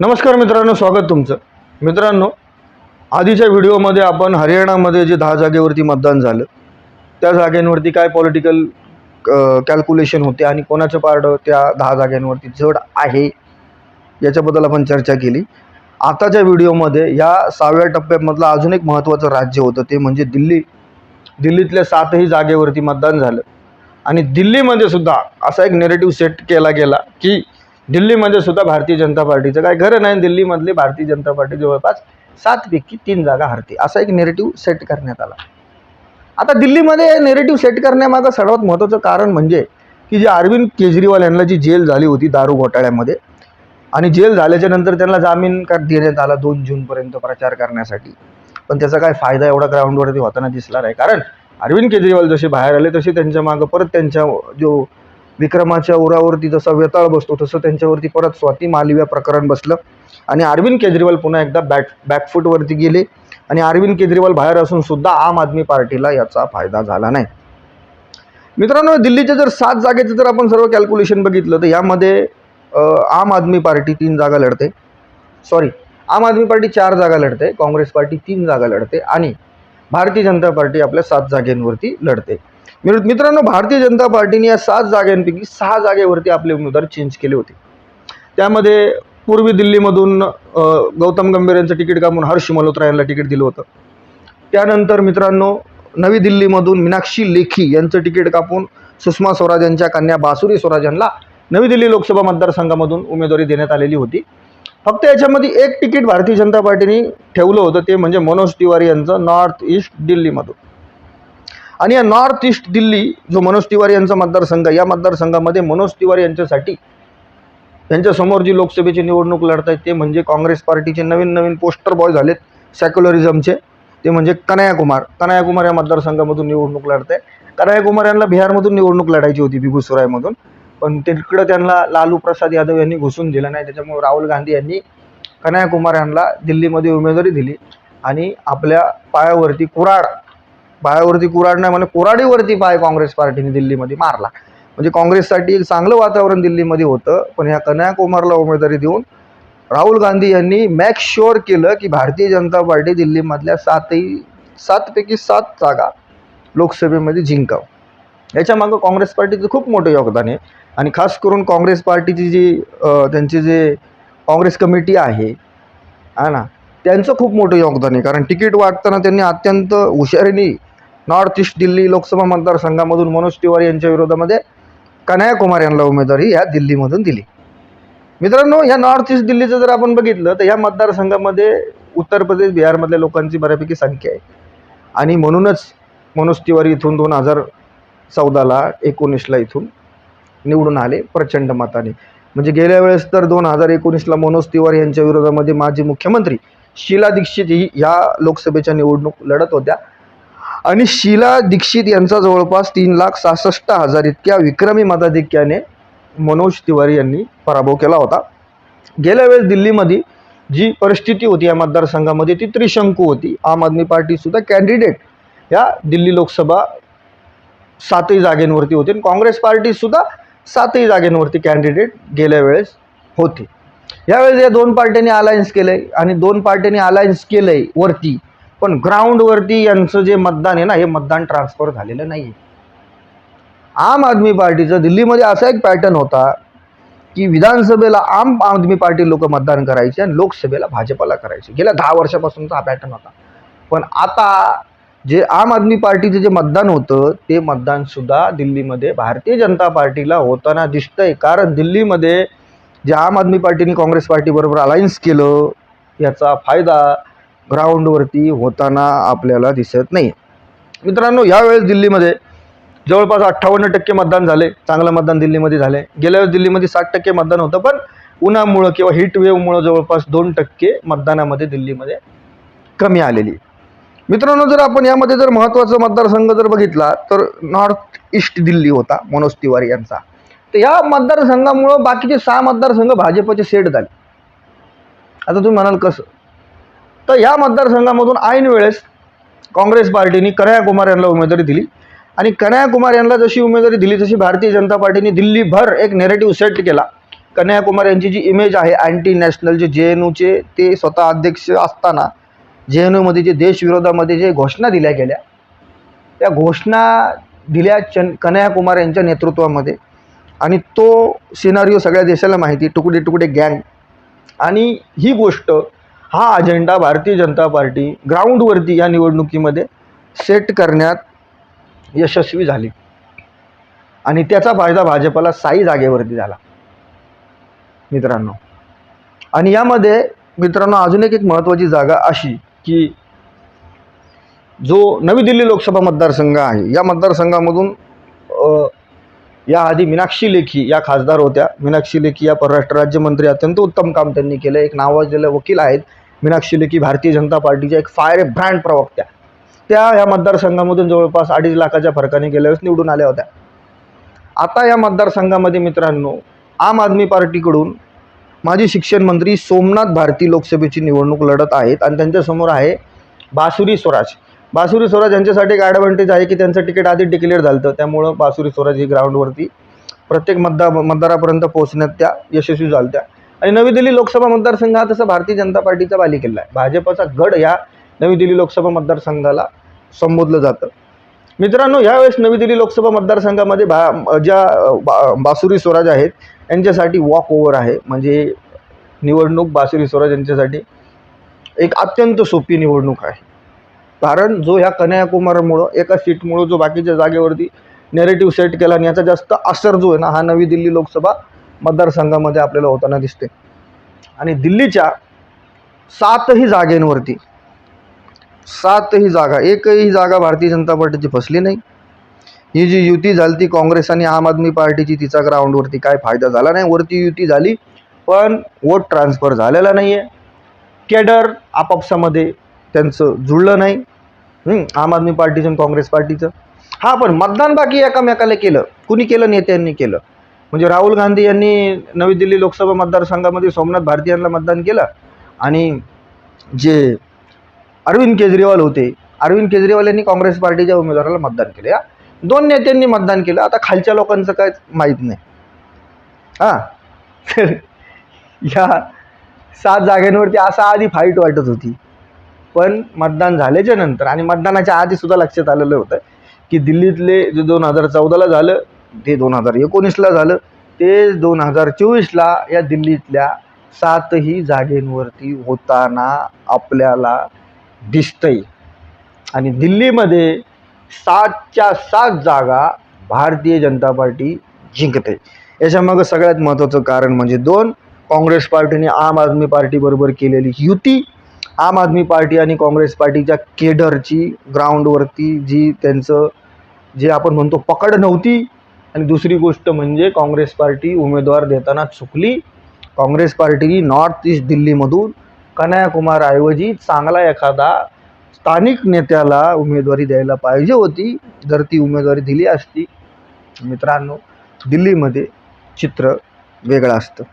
नमस्कार मित्रांनो स्वागत तुमचं. मित्रांनो आधीच्या व्हिडिओमध्ये आपण हरियाणामध्ये जे दहा जागेवरती मतदान झालं त्या जागेंवरती काय पॉलिटिकल कॅल्क्युलेशन होते आणि कोणाचं पारडं त्या दहा जाग्यांवरती जड आहे याच्याबद्दल आपण चर्चा केली. आताच्या व्हिडिओमध्ये या सहाव्या टप्प्यामधलं अजून एक महत्त्वाचं राज्य होतं ते म्हणजे दिल्ली. दिल्लीतल्या सातही जागेवरती मतदान झालं. आणि दिल्लीमध्ये सुद्धा असा एक नेरेटिव्ह सेट केला गेला की दिल्लीमध्ये सुद्धा भारतीय जनता पार्टीचं काय खरं नाही दिल्लीमधली भारतीय जनता पार्टी जवळपास सातपैकी तीन जागा हरते. असा एक नेरेटिव्ह सेट करण्यात आला. आता दिल्लीमध्ये नेरेटिव्ह सेट करण्यामागं सर्वात महत्त्वाचं कारण म्हणजे की जे अरविंद केजरीवाल यांना जी जेल झाली होती दारू घोटाळ्यामध्ये आणि जेल झाल्याच्यानंतर त्यांना जामीन का देण्यात आला दोन जूनपर्यंत प्रचार करण्यासाठी. पण त्याचा काय फायदा एवढा ग्राउंडवरती होताना दिसला नाही. कारण अरविंद केजरीवाल जसे बाहेर आले तसे त्यांच्या मागं परत त्यांच्या जो विक्रमाच्या उरावरती जसा वेताळ बसतो तसं त्यांच्यावरती परत स्वाती मालव्या प्रकरण बसलं. आणि अरविंद केजरीवाल पुन्हा एकदा बॅक बॅकफूटवरती गेले. आणि अरविंद केजरीवाल बाहेर असून सुद्धा आम आदमी पार्टीला याचा फायदा झाला नाही. मित्रांनो दिल्लीच्या जर सात जागेचं जर आपण सर्व कॅल्क्युलेशन बघितलं तर यामध्ये आम आदमी पार्टी तीन जागा लढते. सॉरी आम आदमी पार्टी चार जागा लढते काँग्रेस पार्टी तीन जागा लढते आणि भारतीय जनता पार्टी आपल्या सात जागेंवरती लढते. मित्रांनो भारतीय जनता पार्टीने या सात जागांपैकी सहा जागेवरती आपले उमेदवार चेंज केले होते. त्यामध्ये पूर्वी दिल्लीमधून गौतम गंभीर यांचं तिकीट कापून हर्ष मल्होत्रा यांना तिकीट दिलं होतं. त्यानंतर मित्रांनो नवी दिल्लीमधून मीनाक्षी लेखी यांचं तिकीट कापून सुषमा स्वराज यांच्या कन्या बासुरी स्वराज यांना नवी दिल्ली लोकसभा मतदारसंघामधून उमेदवारी देण्यात आलेली होती. फक्त याच्यामध्ये एक तिकीट भारतीय जनता पार्टीने ठेवलं होतं ते म्हणजे मनोज तिवारी यांचं नॉर्थ ईस्ट दिल्लीमधून. आणि या नॉर्थ ईस्ट दिल्ली जो मनोज तिवारी यांचा मतदारसंघ या मतदारसंघामध्ये मनोज तिवारी यांच्यासाठी यांच्यासमोर जी लोकसभेची निवडणूक लढत आहेत ते म्हणजे काँग्रेस पार्टीचे नवीन नवीन पोस्टर बॉय झालेत सेक्युलरिझमचे ते म्हणजे कन्हैया कुमार कुमार या मतदारसंघामधून निवडणूक लढत आहे कन्हैया कुमार यांना बिहारमधून निवडणूक लढायची होती बिगुसरायमधून पण तिकडं त्यांना लालू प्रसाद यादव यांनी घुसून दिलं नाही. त्याच्यामुळे राहुल गांधी यांनी कन्याकुमार यांना दिल्लीमध्ये उमेदवारी दिली. आणि आपल्या पायावरती कुराड पायावरती कुराड नाही म्हणजे कुराडीवरती पाय काँग्रेस पार्टीने दिल्लीमध्ये मारला. म्हणजे काँग्रेससाठी एक चांगलं वातावरण दिल्लीमध्ये होतं पण ह्या कन्याकुमारला उमेदवारी देऊन राहुल गांधी यांनी मॅक शुअर केलं की भारतीय जनता पार्टी दिल्लीमधल्या सातही सातपैकी सात जागा लोकसभेमध्ये जिंकावं. याच्यामागं काँग्रेस पार्टीचं खूप मोठं योगदान आहे. आणि खास करून काँग्रेस पार्टीची जी त्यांची जे काँग्रेस कमिटी आहे हा ना त्यांचं खूप मोठं योगदान आहे. कारण तिकीट वाटताना त्यांनी अत्यंत हुशारीने नॉर्थ ईस्ट दिल्ली लोकसभा मतदारसंघामधून मनोज तिवारी यांच्या विरोधामध्ये कन्हैया कुमार यांना उमेदवारी ह्या दिल्लीमधून दिली. मित्रांनो ह्या नॉर्थ ईस्ट दिल्लीचं जर आपण बघितलं तर या मतदारसंघामध्ये उत्तर प्रदेश बिहारमधल्या लोकांची बऱ्यापैकी संख्या आहे. आणि म्हणूनच मनोज तिवारी इथून दोन हजार चौदाला एकोणीसला इथून निवडून आले प्रचंड मताने. म्हणजे गेल्या वेळेस तर दोन हजार एकोणीसला मनोज तिवारी यांच्या विरोधामध्ये माजी मुख्यमंत्री शीला दीक्षित ही ह्या लोकसभेच्या निवडणूक लढत होत्या. आणि शीला दीक्षित यांचा जवळपास तीन लाख सहासष्ट हजार इतक्या विक्रमी मताधिक्याने मनोज तिवारी यांनी पराभव केला होता. गेल्या वेळेस दिल्लीमध्ये जी परिस्थिती होती या मतदारसंघामध्ये ती त्रिशंकू होती. आम आदमी पार्टीसुद्धा कॅन्डिडेट या दिल्ली लोकसभा सातही जागेंवरती होती. आणि काँग्रेस पार्टीसुद्धा सातही जागेंवरती कॅन्डिडेट गेल्या वेळेस होते. यावेळेस या दोन पार्ट्यांनी अलायन्स केलं आहे आणि दोन पार्ट्यांनी अलायन्स केलं आहे वरती पण ग्राउंडवरती यांचं जे मतदान आहे ना हे मतदान ट्रान्सफर झालेलं नाही आहे आम आदमी पार्टीचं दिल्लीमध्ये असा एक पॅटर्न होता की विधानसभेला आम आदमी पार्टी लोक मतदान करायचे आणि लोकसभेला भाजपला करायचे. गेल्या दहा वर्षापासूनचा हा पॅटर्न होता. पण आता जे आम आदमी पार्टीचं जे मतदान होतं ते मतदानसुद्धा दिल्लीमध्ये भारतीय जनता पार्टीला होताना दिसतंय. कारण दिल्लीमध्ये जे आम आदमी पार्टीने काँग्रेस पार्टीबरोबर अलायन्स केलं याचा फायदा ग्राउंडवरती होताना आपल्याला दिसत नाही. मित्रांनो यावेळेस दिल्लीमध्ये जवळपास अठ्ठावन्न टक्के मतदान झाले. चांगलं मतदान दिल्लीमध्ये झाले गेल्या वेळेस दिल्लीमध्ये साठ टक्के मतदान होतं पण उन्हामुळं किंवा हिट वेवमुळं जवळपास दोन टक्के मतदानामध्ये दिल्लीमध्ये कमी आलेली. मित्रांनो जर आपण यामध्ये जर महत्त्वाचा मतदारसंघ जर बघितला तर नॉर्थ ईस्ट दिल्ली होता मनोज तिवारी यांचा. तर या मतदारसंघामुळं बाकीचे सहा मतदारसंघ भाजपचे सेट झाले. आता तुम्ही म्हणाल कसं? तर या मतदारसंघामधून ऐन वेळेस काँग्रेस पार्टीने कन्याकुमार यांना उमेदवारी दिली. आणि कन्याकुमार यांना जशी उमेदवारी दिली तशी भारतीय जनता पार्टीने दिल्लीभर एक नेरेटिव्ह सेट केला. कन्याकुमार यांची जी इमेज आहे anti national J J N यूचे ते स्वतः अध्यक्ष असताना जे एन यूमध्ये जे देशविरोधामध्ये जे घोषणा दिल्या गेल्या त्या घोषणा दिल्या चन कन्याकुमार यांच्या नेतृत्वामध्ये. आणि तो सिनारिओ सगळ्या देशाला माहिती तुकडे तुकडे गँग. आणि ही गोष्ट हा अजेंडा भारतीय जनता पार्टी ग्राउंडवरती या निवडणुकीमध्ये सेट करण्यात यशस्वी झाली. आणि त्याचा फायदा भाजपला साई जागेवरती झाला. मित्रांनो. आणि यामध्ये मित्रांनो अजून एक एक महत्त्वाची जागा अशी की जो नवी दिल्ली लोकसभा मतदारसंघ आहे या मतदारसंघामधून याआधी मीनाक्षी लेखी या खासदार होत्या. मीनाक्षी लेखी या परराष्ट्र राज्यमंत्री अत्यंत उत्तम काम त्यांनी केलं. एक नावाजलेले वकील आहेत. मीनाक्षी लेखी भारतीय जनता पार्टीच्या एक फायर ब्रँड प्रवक्त्या. त्या या मतदारसंघामधून जवळपास अडीच लाखाच्या फरकाने गेल्या वेळेस निवडून आल्या होत्या. आता या मतदारसंघामध्ये मित्रांनो आम आदमी पार्टीकडून माजी शिक्षण मंत्री सोमनाथ भारती लोकसभेची निवडणूक लढत आहेत आणि त्यांच्यासमोर आहे बासुरी स्वराज. बासुरी स्वराज यांच्यासाठी एक ॲडव्हान्टेज आहे की त्यांचं तिकीट आधी डिक्लेअर झालं होतं त्यामुळं बासुरी स्वराज ही ग्राउंडवरती प्रत्येक मतदार मतदारापर्यंत पोहोचण्यात त्या यशस्वी झाल्या त्या आणि नवी दिल्ली लोकसभा मतदारसंघ हा तसा भारतीय जनता पार्टीचा बालेकिल्ला आहे. भाजपचा गड या नवी दिल्ली लोकसभा मतदारसंघाला संबोधलं जातं. मित्रांनो यावेळेस नवी दिल्ली लोकसभा मतदारसंघामध्ये भा ज्या बा बासुरी स्वराज आहेत यांच्यासाठी वॉक ओव्हर आहे. म्हणजे निवडणूक बासुरी स्वराज यांच्यासाठी एक अत्यंत सोपी निवडणूक आहे. कारण जो ह्या कन्याकुमारमुळं एका सीटमुळं जो बाकीच्या जागेवरती नेरेटिव्ह सेट केला आणि याचा जास्त असर जो आहे ना हा नवी दिल्ली लोकसभा मतदारसंघामध्ये आपल्याला होताना दिसते आणि दिल्लीच्या सातही जागेंवरती सातही जागा एकही जागा भारतीय जनता पार्टीची फसली नाही. ही जी युती झाली ती काँग्रेस आणि आम आदमी पार्टीची तिचा ग्राउंडवरती काय फायदा झाला नाही. वरती युती झाली पण वोट ट्रान्सफर झालेला नाही आहे केडर आपापसामध्ये त्यांचं जुळलं नाही. आम आदमी पार्टीचं आणि काँग्रेस पार्टीचं. हां पण मतदान बाकी एकामेकाला केलं. कुणी केलं? नेत्यांनी केलं. म्हणजे राहुल गांधी यांनी नवी दिल्ली लोकसभा मतदारसंघामध्ये सोमनाथ भारती यांना मतदान केलं. आणि जे अरविंद केजरीवाल होते. अरविंद केजरीवाल यांनी काँग्रेस पार्टीच्या उमेदवाराला मतदान केलं या. दोन नेत्यांनी मतदान केलं. आता खालच्या लोकांचं काय माहीत नाही. हां. तर या सात जागांवरती असा आधी फाईट वाटत होती. पण मतदान झाल्याच्यानंतर आणि मतदानाच्या आधीसुद्धा लक्षात आलेलं होतं की दिल्लीतले जे दोन हजार चौदाला झालं ते दोन हजार एकोणीसला झालं ते दोन हजार चोवीसला या दिल्लीतल्या सातही जागेंवरती होताना आपल्याला दिसतंय. आणि दिल्लीमध्ये सातच्या सात जागा भारतीय जनता पार्टी जिंकते. याच्यामागं सगळ्यात महत्त्वाचं कारण म्हणजे दोन काँग्रेस पार्टीने आम आदमी पार्टीबरोबर केलेली युती आम आदमी पार्टी आणि काँग्रेस पार्टीच्या केडरची ग्राउंडवरती जी त्यांचं जे आपण म्हणतो पकड नव्हती आणि दुसरी गोष्ट म्हणजे काँग्रेस पार्टी उमेदवार देताना चुकली. काँग्रेस पार्टीने नॉर्थ ईस्ट दिल्लीमधून कन्याकुमारऐवजी चांगला एखादा स्थानिक नेत्याला उमेदवारी द्यायला पाहिजे होती जर ती उमेदवारी दिली असती. मित्रांनो दिल्लीमध्ये चित्र वेगळं असतं.